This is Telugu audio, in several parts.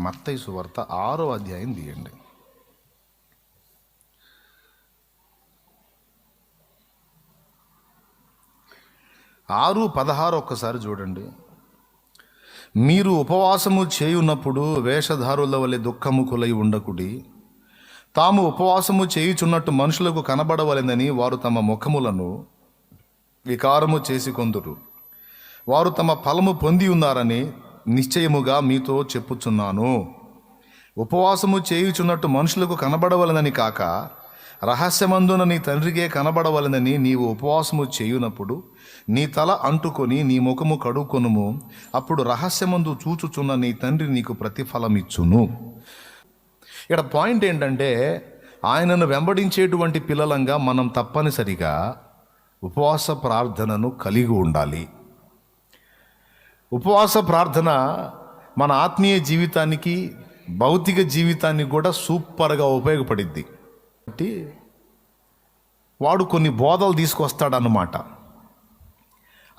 మత్తయి సువార్త ఆరో అధ్యాయం తీయండి. ఆరు పదహారు ఒక్కసారి చూడండి. మీరు ఉపవాసము చేయున్నప్పుడు వేషధారుల వలె దుఃఖముకులై ఉండకుడి. తాము ఉపవాసము చేయుచున్నట్టు మనుషులకు కనబడవలేదని వారు తమ ముఖములను వికారము చేసి కొందురు. వారు తమ ఫలము పొంది ఉన్నారని నిశ్చయముగా మీతో చెప్పుచున్నాను. ఉపవాసము చేయుచున్నట్టు మనుషులకు కనబడవలనని కాక రహస్యమందున నీ తండ్రికే కనబడవలనని నీవు ఉపవాసము చేయునప్పుడు నీ తల అంటుకొని నీ ముఖము కడుక్కొనుము అప్పుడు రహస్యమందు చూచుచున్న నీ తండ్రి నీకు ప్రతిఫలమిచ్చును. ఇక్కడ పాయింట్ ఏంటంటే ఆయనను వెంబడించేటువంటి పిల్లలంగా మనం తప్పనిసరిగా ఉపవాస ప్రార్థనను కలిగి ఉండాలి. ఉపవాస ప్రార్థన మన ఆత్మీయ జీవితానికి భౌతిక జీవితానికి కూడా సూపర్గా ఉపయోగపడిద్ది. కాబట్టి వాడు కొన్ని బోధలు తీసుకొస్తాడనమాట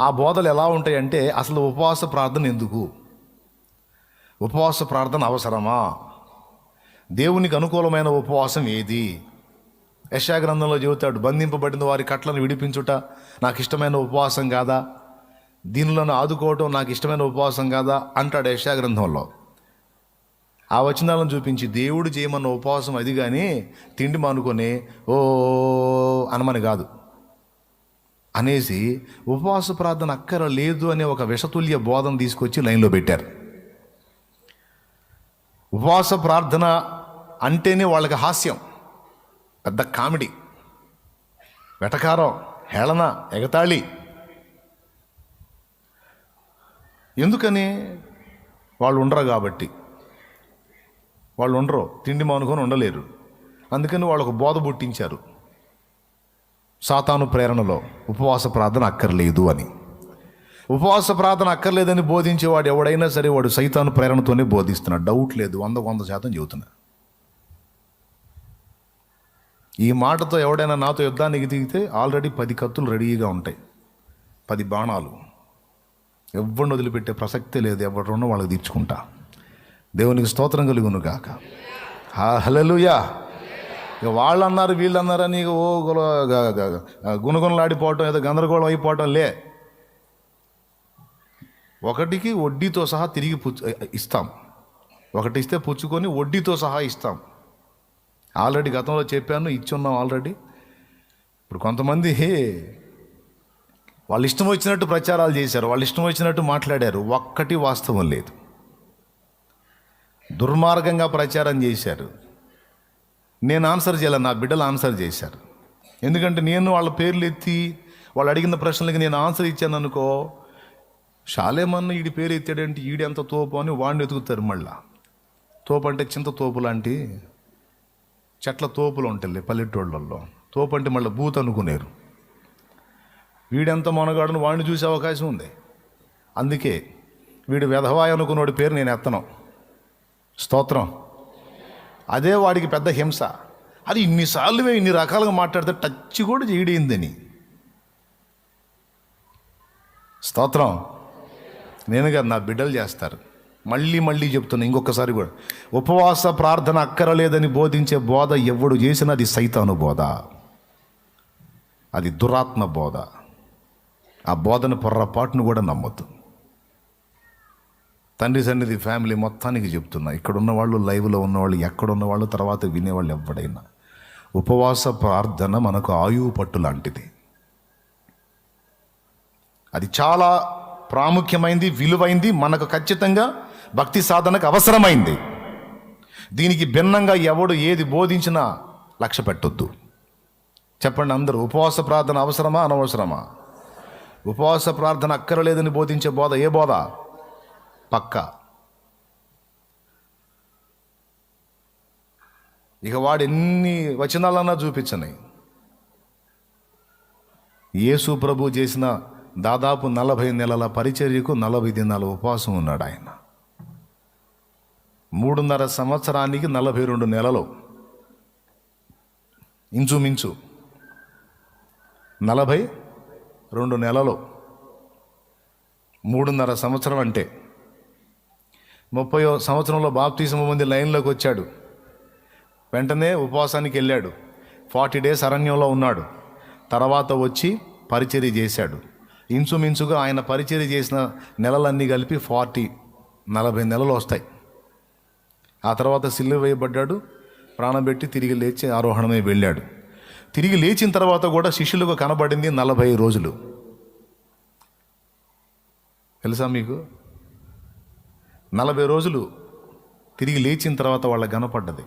ఆ బోధలు ఎలా ఉంటాయంటే అసలు ఉపవాస ప్రార్థన ఎందుకు? ఉపవాస ప్రార్థన అవసరమా? దేవునికి అనుకూలమైన ఉపవాసం ఏది? యశాగ్రంథంలో చెబుతాడు బంధింపబడిన వారి కట్లను విడిపించుట నాకు ఇష్టమైన ఉపవాసం కాదా? దీనిలను ఆదుకోవటం నాకు ఇష్టమైన ఉపవాసం కాదా? అంటాడు యశాగ్రంథంలో ఆ వచనాలను చూపించి దేవుడు చేయమన్న ఉపవాసం అది కానీ తిండి మానుకొని ఓ అనమని కాదు. అనేసి ఉపవాస ప్రార్థన అక్కర లేదు అనే ఒక విషతుల్య బోధన తీసుకొచ్చి లైన్లో పెట్టారు. ఉపవాస ప్రార్థన అంటేనే వాళ్ళకి హాస్యం. పెద్ద కామెడీ. వెటకారం హేళన ఎగతాళి. ఎందుకని? వాళ్ళు ఉండరు కాబట్టి. వాళ్ళు ఉండరు. తిండి మానుకొని ఉండలేరు. అందుకని వాళ్ళకు బోధ పుట్టించారు. సాతాను ప్రేరణలో ఉపవాస ప్రార్థన అక్కర్లేదు అని. ఉపవాస ప్రార్థన అక్కర్లేదని బోధించేవాడు ఎవడైనా సరే వాడు సైతాను ప్రేరణతోనే బోధిస్తున్నాడు. డౌట్ లేదు. వంద వంద శాతం చెబుతున్నా. ఈ మాటతో ఎవడైనా నాతో యుద్ధానికి దిగితే ఆల్రెడీ పది కత్తులు రెడీగా ఉంటాయి. పది బాణాలు. ఎవరిని వదిలిపెట్టే ప్రసక్తే లేదు ఎవరు వాళ్ళకి తీర్చుకుంటా. దేవునికి స్తోత్రం కలుగును కాక హలలుయా ఇక వాళ్ళు అన్నారు వీళ్ళు అన్నారని ఇక ఓ గుణగుణలాడిపోవటం ఏదో గందరగోళం అయిపోవటం లే. ఒకటికి వడ్డీతో సహా తిరిగి పుచ్చు ఇస్తాం. ఒకటి ఇస్తే పుచ్చుకొని వడ్డీతో సహా ఇస్తాం. ఆల్రెడీ గతంలో చెప్పాను ఇచ్చున్నాం ఆల్రెడీ. ఇప్పుడు కొంతమంది వాళ్ళు ఇష్టం వచ్చినట్టు ప్రచారాలు చేశారు వాళ్ళు ఇష్టం వచ్చినట్టు మాట్లాడారు. ఒక్కటి వాస్తవం లేదు. దుర్మార్గంగా ప్రచారం చేశారు. నేను ఆన్సర్ చేయాలి? నా బిడ్డలు ఆన్సర్ చేశారు. ఎందుకంటే నేను వాళ్ళ పేర్లు ఎత్తి వాళ్ళు అడిగిన ప్రశ్నలకి నేను ఆన్సర్ ఇచ్చాను అనుకో షాలేమన్న ఈడి పేరు ఎత్తాడంటే ఈడి ఎంత తోపు అని వాడిని ఎతుకుతారు మళ్ళా. తోపు అంటే చింత తోపు లాంటి చెట్ల తోపులు ఉంటాయి పల్లెటూళ్ళల్లో. తోపు అంటే మళ్ళీ బూత్ అనుకునేరు. వీడెంత మొనగాడును వాడిని చూసే అవకాశం ఉంది. అందుకే వీడు వెధవాయి అనుకున్నోడి పేరు నేను ఎత్తను. స్తోత్రం. అదే వాడికి పెద్ద హింస. అది ఇన్నిసార్లు మేము ఇన్ని రకాలుగా మాట్లాడితే టచ్ కూడా చేయడిందని. స్తోత్రం. నేను కాదు నా బిడ్డలు చేస్తారు. మళ్ళీ మళ్ళీ చెప్తున్నా ఇంకొకసారి కూడా. ఉపవాస ప్రార్థన అక్కరలేదని బోధించే బోధ ఎవడు చేసినా అది సైతాను బోధ. అది దురాత్మ బోధ. ఆ బోధన పొర్రపాటును కూడా నమ్మొద్దు. తండ్రి సన్నిధి ఫ్యామిలీ మొత్తానికి చెప్తున్నా ఇక్కడున్న వాళ్ళు లైవ్లో ఉన్నవాళ్ళు ఎక్కడున్న వాళ్ళు తర్వాత వినేవాళ్ళు ఎవడైనా ఉపవాస ప్రార్థన మనకు ఆయువు పట్టు లాంటిది. అది చాలా ప్రాముఖ్యమైంది విలువైంది మనకు ఖచ్చితంగా భక్తి సాధనకు అవసరమైంది. దీనికి భిన్నంగా ఎవడు ఏది బోధించినా లక్ష్య పెట్టొద్దు. చెప్పండి అందరూ ఉపవాస ప్రార్థన అవసరమా అనవసరమా? ఉపవాస ప్రార్థన అక్కరలేదని బోధించే బోధ ఏ బోధ? పక్క. ఇక వాడు ఎన్ని వచనాలన్నా చూపించని. యేసు ప్రభు చేసిన దాదాపు నలభై నెలల పరిచర్యకు నలభై దినాల ఉపవాసం ఉన్నాడు ఆయన. మూడున్నర సంవత్సరానికి నలభై రెండు నెలలు. ఇంచుమించు నలభై రెండు నెలలు. మూడున్నర సంవత్సరం అంటే. ముప్పై సంవత్సరంలో బాప్తీసం మంది లైన్లోకి వచ్చాడు. వెంటనే ఉపవాసానికి వెళ్ళాడు. ఫార్టీ డేస్ అరణ్యంలో ఉన్నాడు. తర్వాత వచ్చి పరిచర్య చేశాడు. ఇంచుమించుగా ఆయన పరిచర్య చేసిన నెలలన్నీ కలిపి ఫార్టీ నలభై నెలలు వస్తాయి. ఆ తర్వాత సిల్లు వేయబడ్డాడు ప్రాణం పెట్టి తిరిగి లేచి ఆరోహణమై వెళ్ళాడు. తిరిగి లేచిన తర్వాత కూడా శిష్యులకు కనబడింది నలభై రోజులు. తెలుసా మీకు? నలభై రోజులు తిరిగి లేచిన తర్వాత వాళ్ళ కనపడ్డది.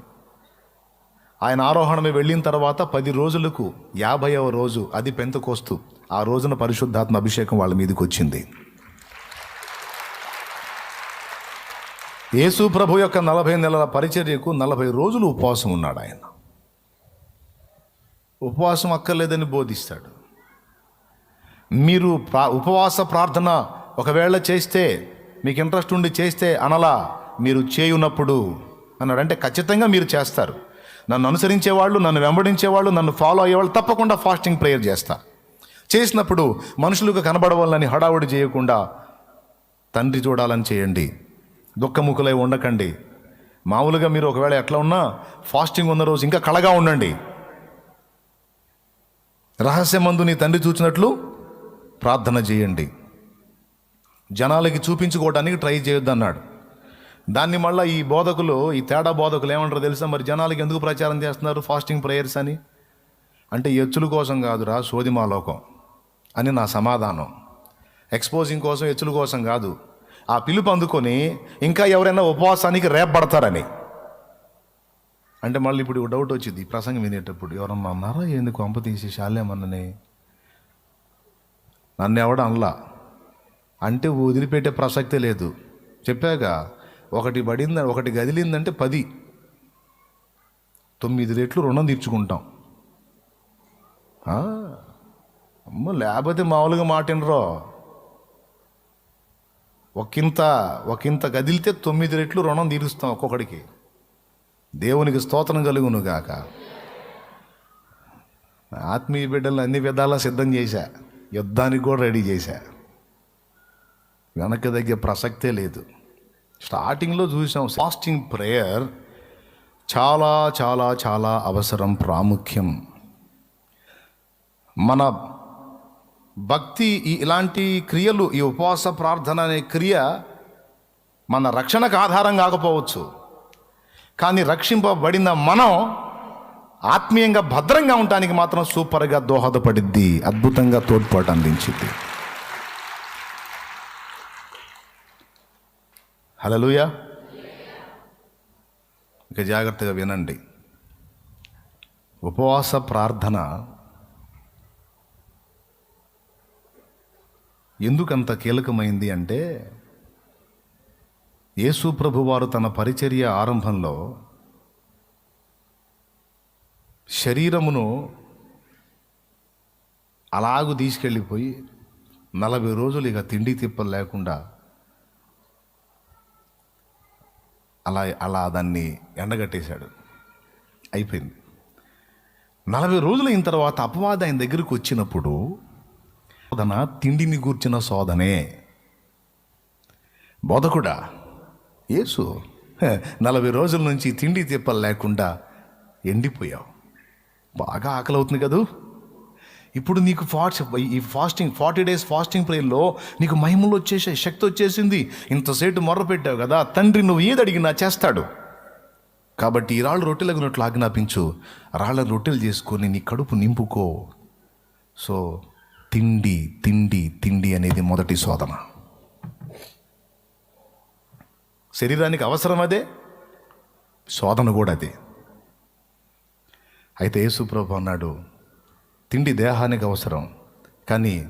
ఆయన ఆరోహణమే వెళ్ళిన తర్వాత పది రోజులకు యాభైవ రోజు అది పెంతకోస్తు. ఆ రోజున పరిశుద్ధాత్మ అభిషేకం వాళ్ళ మీదకి వచ్చింది. యేసు ప్రభు యొక్క నలభై నెలల పరిచర్యకు నలభై రోజులు ఉపవాసం ఉన్నాడు ఆయన. ఉపవాసం అక్కర్లేదని బోధిస్తాడు. మీరు ప్రా ఉపవాస ప్రార్థన ఒకవేళ చేస్తే మీకు ఇంట్రెస్ట్ ఉండి చేస్తే అనలా మీరు చేయునప్పుడు అన్నాడు. అంటే ఖచ్చితంగా మీరు చేస్తారు. నన్ను అనుసరించేవాళ్ళు నన్ను వెంబడించేవాళ్ళు నన్ను ఫాలో అయ్యేవాళ్ళు తప్పకుండా ఫాస్టింగ్ ప్రేయర్ చేస్తారు చేసినప్పుడు మనుషులకు కనబడవాలని హడావుడి చేయకుండా తండ్రి చూడాలని చేయండి. దుఃఖముఖులై ఉండకండి. మామూలుగా మీరు ఒకవేళ ఎట్లా ఉన్నా ఫాస్టింగ్ ఉన్న రోజు ఇంకా కళగా ఉండండి. రహస్యమందు నీ తండ్రి చూచినట్లు ప్రార్థన చేయండి. జనాలకి చూపించుకోవడానికి ట్రై చేయొద్దు అన్నాడు దాన్ని మళ్ళీ ఈ బోధకులు ఈ తేడా బోధకులు ఏమంటారు తెలుసా? మరి జనాలకి ఎందుకు ప్రచారం చేస్తున్నారు ఫాస్టింగ్ ప్రేయర్స్ అని? అంటే ఎచ్చుల కోసం కాదురా సోదిమా లోకం అని నా సమాధానం. ఎక్స్పోజింగ్ కోసం ఎచ్చుల కోసం కాదు. ఆ పిలుపు అందుకొని ఇంకా ఎవరైనా ఉపవాసానికి రేపబడతారని. అంటే మళ్ళీ ఇప్పుడు డౌట్ వచ్చింది. ప్రసంగం వినేటప్పుడు ఎవరన్నా అన్నారా? ఎందుకు అంప తీసి శాలేమన్నని నన్ను ఎవడ అనలా. అంటే వదిలిపెట్టే ప్రసక్తే లేదు. చెప్పాక ఒకటి పడింది ఒకటి గదిలిందంటే పది. తొమ్మిది రెట్లు రుణం తీర్చుకుంటాం. అమ్మ లేకపోతే మామూలుగా మాటినరో ఒకంత ఒకంత కదిలితే తొమ్మిది రెట్లు రుణం తీరుస్తాం ఒక్కొక్కడికి. దేవునికి స్తోత్రం కలుగును గాక. ఆత్మీయ బిడ్డలను అన్ని విధాలా సిద్ధం చేశా. యుద్ధానికి కూడా రెడీ చేశా. వెనక్కి తగ్గే ప్రసక్తే లేదు. స్టార్టింగ్లో చూసాం ఫాస్టింగ్ ప్రేయర్ చాలా చాలా చాలా అవసరం ప్రాముఖ్యం. మన భక్తి ఈ ఇలాంటి క్రియలు ఈ ఉపవాస ప్రార్థన అనే క్రియ మన రక్షణకు ఆధారం కాకపోవచ్చు. కానీ రక్షింపబడిన మనం ఆత్మీయంగా భద్రంగా ఉండటానికి మాత్రం సూపర్గా దోహదపడిద్ది అద్భుతంగా తోడ్పాటు అందించింది. హలలుయా ఇక జాగ్రత్తగా వినండి. ఉపవాస ప్రార్థన ఎందుకంత కీలకమైంది అంటే యేసు ప్రభువారు తన పరిచర్య ఆరంభంలో శరీరమును అలాగు తీసుకెళ్ళిపోయి నలభై రోజులు ఇక తిండి తిప్పలు లేకుండా అలా అలా దాన్ని ఎండగట్టేశాడు. అయిపోయింది. నలభై రోజులు అయిన తర్వాత అపవాద ఆయన దగ్గరికి వచ్చినప్పుడు శోధన తిండిని గూర్చిన సోదనే బోధకుడా యేసు. నలభై రోజుల నుంచి తిండి తిప్పలు లేకుండా ఎండిపోయావు. బాగా ఆకలి అవుతుంది కదూ? ఇప్పుడు నీకు ఫాస్ట్ ఈ ఫాస్టింగ్ ఫార్టీ డేస్ ఫాస్టింగ్ ప్రేయర్లో నీకు మహిమలు వచ్చేసే శక్తి వచ్చేసింది. ఇంతసేటు మొర్ర పెట్టావు కదా తండ్రి నువ్వు ఏది అడిగినా చేస్తాడు. కాబట్టి ఈ రాళ్ళు రొట్టెలగినట్లు ఆజ్ఞాపించు. రాళ్ళ రొట్టెలు చేసుకొని నీ కడుపు నింపుకో. సో తిండి తిండి తిండి అనేది మొదటి శోధన. శరీరానికి అవసరం అదే శోధన కూడా అదే. అయితే యేసుప్రభు అన్నాడు తిండి దేహానికి అవసరం కానీ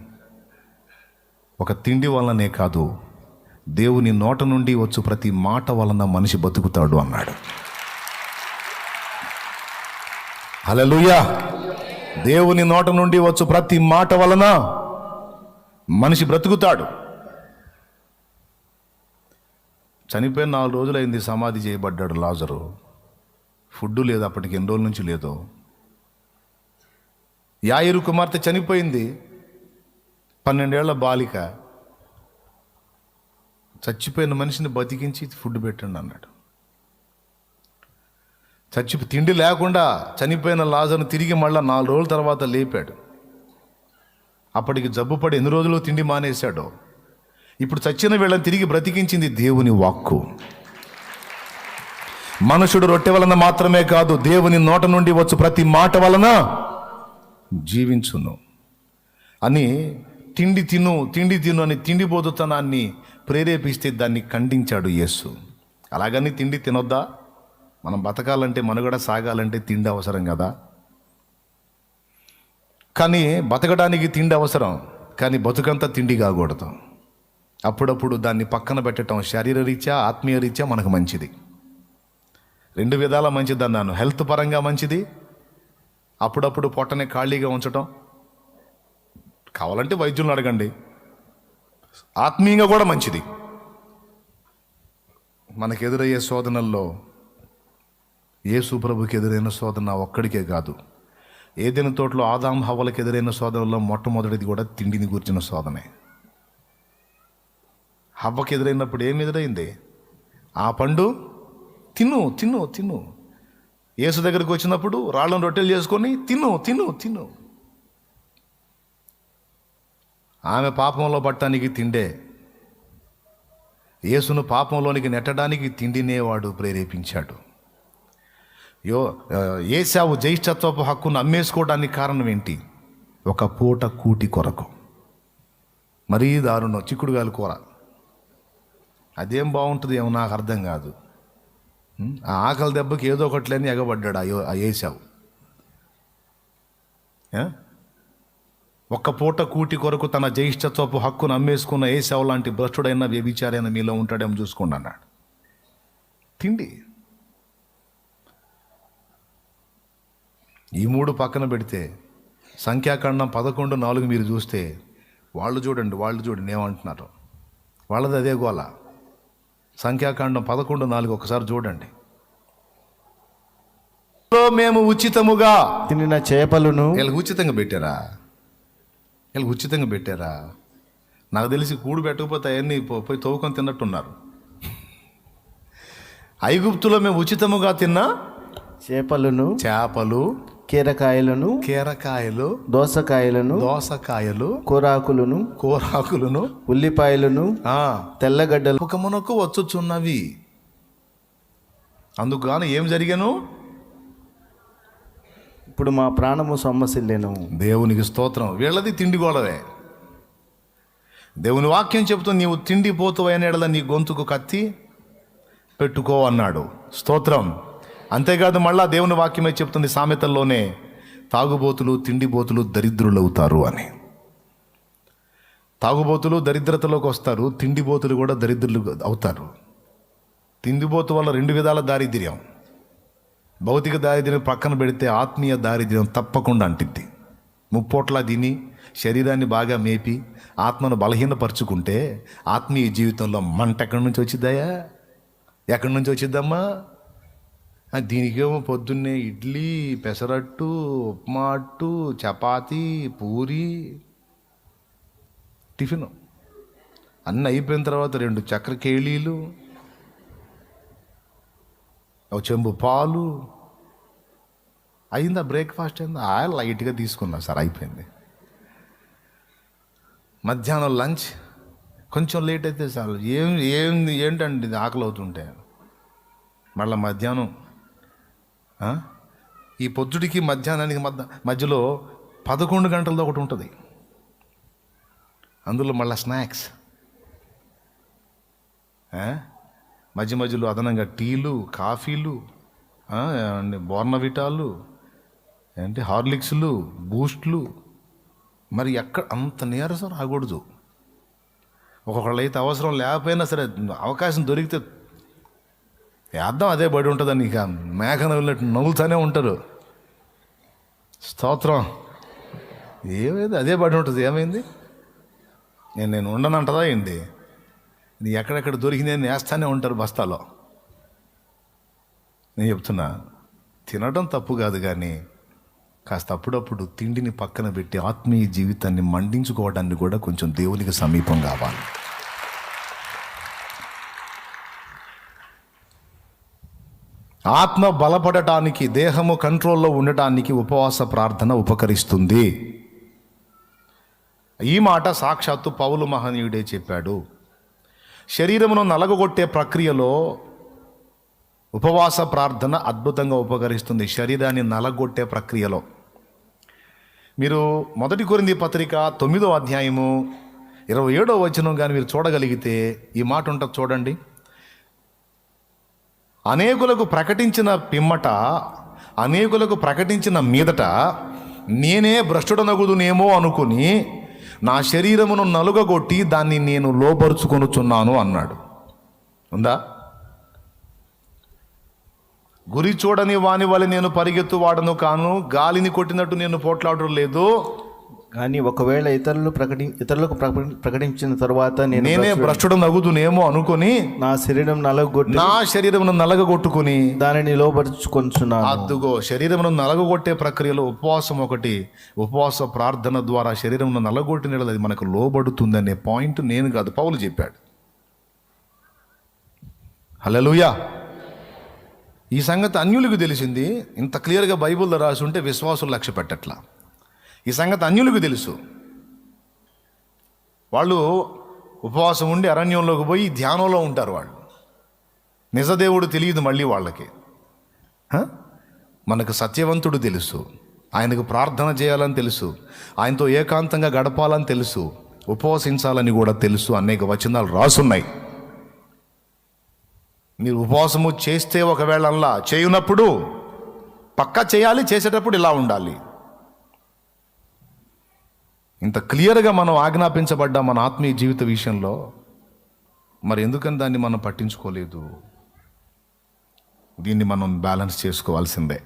ఒక తిండి వలనే కాదు దేవుని నోట నుండి వచ్చు ప్రతి మాట వలన మనిషి బతుకుతాడు అన్నాడు. అలలుయా దేవుని నోట నుండి వచ్చు ప్రతి మాట వలన మనిషి బ్రతుకుతాడు. చనిపోయిన నాలుగు రోజులైంది సమాధి చేయబడ్డాడు లాజరు. ఫుడ్ లేదు అప్పటికి ఎన్ని రోజుల నుంచి లేదు. యాయిరు కుమార్తె చనిపోయింది. పన్నెండేళ్ళ బాలిక. చచ్చిపోయిన మనిషిని బతికించి ఫుడ్ పెట్టండి అన్నాడు. చచ్చి తిండి లేకుండా చనిపోయిన లాజర్ను తిరిగి మళ్ళా నాలుగు రోజుల తర్వాత లేపాడు. అప్పటికి జబ్బుపడి ఎన్ని రోజులు తిండి మానేశాడో. ఇప్పుడు చచ్చిన వీళ్ళని తిరిగి బ్రతికించింది దేవుని వాక్కు. మనుషుడు రొట్టె వలన మాత్రమే కాదు దేవుని నోట నుండి వచ్చు ప్రతి మాట వలన జీవించును. అని తిండి తిను తిండి తిను అని తిండిబోతుతనాన్ని ప్రేరేపిస్తే దాన్ని ఖండించాడు యేసు. అలాగని తిండి తినొద్దా? మనం బతకాలంటే మనుగడ సాగాలంటే తిండి అవసరం కదా? కానీ బతకడానికి తిండి అవసరం కానీ బతుకంతా తిండి కాకూడదు. అప్పుడప్పుడు దాన్ని పక్కన పెట్టడం శారీర రీత్యా ఆత్మీయ రీత్యా మనకు మంచిది. రెండు విధాల మంచిది అన్నాను. హెల్త్ పరంగా మంచిది. అప్పుడప్పుడు పొట్టని ఖాళీగా ఉంచటం. కావాలంటే వైద్యులను అడగండి. ఆత్మీయంగా కూడా మంచిది. మనకు ఎదురయ్యే శోధనల్లో యేసు ప్రభుకి ఎదురైన శోధన ఒక్కడికే కాదు. ఏదైనా తోటలో ఆదాం హవ్వలకు ఎదురైన శోధనలో మొట్టమొదటిది కూడా తిండిని కూర్చిన శోధనే. హవ్వకి ఎదురైనప్పుడు ఏమి ఎదురైంది? ఆ పండు తిను తిను తిను. యేసు దగ్గరికి వచ్చినప్పుడు రాళ్ళను రొట్టెలు చేసుకొని తిను తిను తిను. ఆమె పాపంలో పట్టడానికి తిండే. యేసును పాపంలోనికి నెట్టడానికి తిండినే వాడు ప్రేరేపించాడు. యో ఏసావు జ్యేష్ఠత్వపు హక్కును అమ్మేసుకోవడానికి కారణం ఏంటి? ఒక పూట కూటి కొరకు. మరీ దారుణం చిక్కుడుగాలు కూర. అదేం బాగుంటుంది ఏమో నాకు అర్థం కాదు. ఆ ఆకలి దెబ్బకి ఏదో ఒకట్లేని ఎగబడ్డాడు అయ్యో ఆ ఏసావు ఒక్క పూట కూటి కొరకు తన జ్యేష్ఠత్వపు హక్కును అమ్మేసుకున్న ఏసావు లాంటి భ్రష్టుడైన వ్యభిచారైన మీలో ఉంటాడేమో చూసుకోండి అన్నాడు. తిండి. ఈ మూడు పక్కన పెడితే సంఖ్యాకాండం పదకొండు నాలుగు మీరు చూస్తే వాళ్ళు చూడండి వాళ్ళు చూడండి ఏమంటున్నారు. వాళ్ళది అదే గోల. సంఖ్యాకాండం పదకొండు నాలుగు ఒకసారి చూడండి. "లో మేము ఉచితముగా తినిన చేపలను వీళ్ళకి ఉచితంగా పెట్టారా? వీళ్ళకి ఉచితంగా పెట్టారా? నాకు తెలిసి కూడు పెట్టకపోతే అవన్నీ పోయి తవ్వుకొని తిన్నట్టున్నారు. ఐగుప్తులో మేము ఉచితముగా తిన్న చేపలను చేపలు కీరకాయలను కీరకాయలు దోసకాయలను దోసకాయలు కూరాకులను కూరాకులను ఉల్లిపాయలను ఆ, తెల్లగడ్డలు ముఖమునకు వచ్చుచున్నవి. అందుకు ఏం జరిగాను? ఇప్పుడు మా ప్రాణము సొమ్మసిల్లేను. దేవునికి స్తోత్రం. వీళ్ళది తిండి గోడవే. దేవుని వాక్యం చెబుతూ నీవు తిండి పోతువైన నీ గొంతుకు కత్తి పెట్టుకో అన్నాడు. స్తోత్రం. అంతేకాదు మళ్ళా దేవుని వాక్యమే చెప్తుంది సామెతల్లోనే తాగుబోతులు తిండిబోతులు దరిద్రులవుతారు అని. తాగుబోతులు దరిద్రతలోకి వస్తారు తిండిబోతులు కూడా దరిద్రులు అవుతారు. తిండిబోతు వల్ల రెండు విధాల దారిద్ర్యం. భౌతిక దారిద్ర్యం పక్కన పెడితే ఆత్మీయ దారిద్ర్యం తప్పకుండా అంటిద్ది. ముప్పోట్ల తిని శరీరాన్ని బాగా మేపి ఆత్మను బలహీనపరుచుకుంటే ఆత్మీయ జీవితంలో మంట ఎక్కడి నుంచి వచ్చిద్దాయా? ఎక్కడి నుంచి వచ్చిద్దమ్మా? దీనికేమో పొద్దున్నే ఇడ్లీ పెసరట్టు ఉప్మా అట్టు చపాతి పూరి టిఫిన్. అన్నీ అయిపోయిన తర్వాత రెండు చక్ర కేళీలు ఒక చెంబు పాలు. అయిందా బ్రేక్ఫాస్ట్ అయిందా? ఆ లైట్గా తీసుకున్నా సార్ అయిపోయింది. మధ్యాహ్నం లంచ్. కొంచెం లేట్ అయితే చాలు. ఏం ఏం ఏంటండి ఇది? ఆకలి అవుతుంటే మళ్ళీ మధ్యాహ్నం ఈ పొద్దుడికి మధ్యాహ్నానికి మధ్య మధ్యలో పదకొండు గంటలతో ఒకటి ఉంటుంది. అందులో మళ్ళీ స్నాక్స్. మధ్య మధ్యలో అదనంగా టీలు కాఫీలు బోర్నవిటాలు ఏంటి హార్లిక్స్లు బూస్ట్లు. మరి ఎక్కడ అంత నీరసం రాకూడదు. ఒక్కొక్కళ్ళు అయితే అవసరం లేకపోయినా సరే అవకాశం దొరికితే వేద్దాం అదే బడి ఉంటుందని ఇక మేఘన వెళ్ళినట్టు నవ్వుతూనే ఉంటారు. స్తోత్రం. ఏమైంది? అదే బడి ఉంటుంది. ఏమైంది? నేను నేను ఉండనంటదా ఏంటి నీ ఎక్కడెక్కడ దొరికింది అని వేస్తానే ఉంటారు బస్తాలో. నేను చెప్తున్నా తినడం తప్పు కాదు కానీ కాస్త అప్పుడప్పుడు తిండిని పక్కన పెట్టి ఆత్మీయ జీవితాన్ని మండించుకోవడానికి కూడా కొంచెం దేవునికి సమీపం కావాలి. ఆత్మ బలపడటానికి దేహము కంట్రోల్లో ఉండటానికి ఉపవాస ప్రార్థన ఉపకరిస్తుంది. ఈ మాట సాక్షాత్తు పౌలు మహనీయుడే చెప్పాడు. శరీరమును నలగగొట్టే ప్రక్రియలో ఉపవాస ప్రార్థన అద్భుతంగా ఉపకరిస్తుంది. శరీరాన్ని నలగొట్టే ప్రక్రియలో. మీరు మొదటి కొరింది పత్రిక తొమ్మిదో అధ్యాయము ఇరవై ఏడో వచనం కానీ మీరు చూడగలిగితే ఈ మాట ఉంటుంది చూడండి. అనేకులకు ప్రకటించిన పిమ్మట అనేకులకు ప్రకటించిన మీదట నేనే భ్రష్టుడనగుదునేమో అనుకుని నా శరీరమును నలుగగొట్టి దాన్ని నేను లోపరుచుకొనుచున్నాను అన్నాడు. ఉందా? గురి చూడని వాని వల్ల నేను పరిగెత్తువాడను కాను గాలిని కొట్టినట్టు నేను పోట్లాడడం లేదు. కానీ ఒకవేళ ఇతరులు ప్రకటి ఇతరులకు ప్రకటి- ప్రకటించిన తరువాత నేను నేనే భ్రష్టుడు నగుదునేమో అనుకుని నా శరీరం నలగొట్టి నా శరీరమును నలగగొట్టుకుని దానిని లోపరుచుకొంచున్నాను అద్దుగో శరీరమును నలగొట్టే ప్రక్రియలో ఉపవాసం ఒకటి ఉపవాస ప్రార్థన ద్వారా శరీరమును నలగొట్టిన అది మనకు లోబడుతుందనే పాయింట్ నేను కాదు పౌలు చెప్పాడు. హల్లెలూయా. ఈ సంగతి అన్యులకు తెలిసింది ఇంత క్లియర్గా బైబిల్లో రాసి ఉంటే విశ్వాసులు లక్ష్య పెట్టట్లా ఈ సంగతి అన్యులకు తెలుసు. వాళ్ళు ఉపవాసం ఉండి అరణ్యంలోకి పోయి ధ్యానంలో ఉంటారు వాళ్ళు. నిజదేవుడు తెలియదు మళ్ళీ వాళ్ళకి. మనకు సత్యవంతుడు తెలుసు. ఆయనకు ప్రార్థన చేయాలని తెలుసు. ఆయనతో ఏకాంతంగా గడపాలని తెలుసు. ఉపవసించాలని కూడా తెలుసు. అనేక వచనాలు రాసున్నాయి. మీరు ఉపవాసము చేస్తే ఒకవేళ అలా చేయునప్పుడు పక్కా చేయాలి చేసేటప్పుడు ఇలా ఉండాలి. ఇంత క్లియర్గా మనం ఆజ్ఞాపించబడ్డ మన ఆత్మీయ జీవిత విషయంలో మరి ఎందుకని దాన్ని మనం పట్టించుకోలేదు? దీన్ని మనం బ్యాలెన్స్ చేసుకోవాల్సిందే.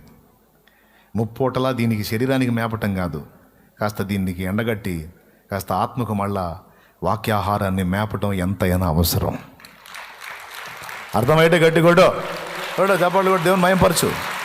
ముప్పోటలా దీనికి శరీరానికి మేపటం కాదు. కాస్త దీనికి ఎండగట్టి కాస్త ఆత్మకు మళ్ళా వాక్యాహారాన్ని మేపటం ఎంతైనా అవసరం. అర్థమైతే గట్టి కొడు చెప్పాలి కూడా దేవుని మయంపరచు.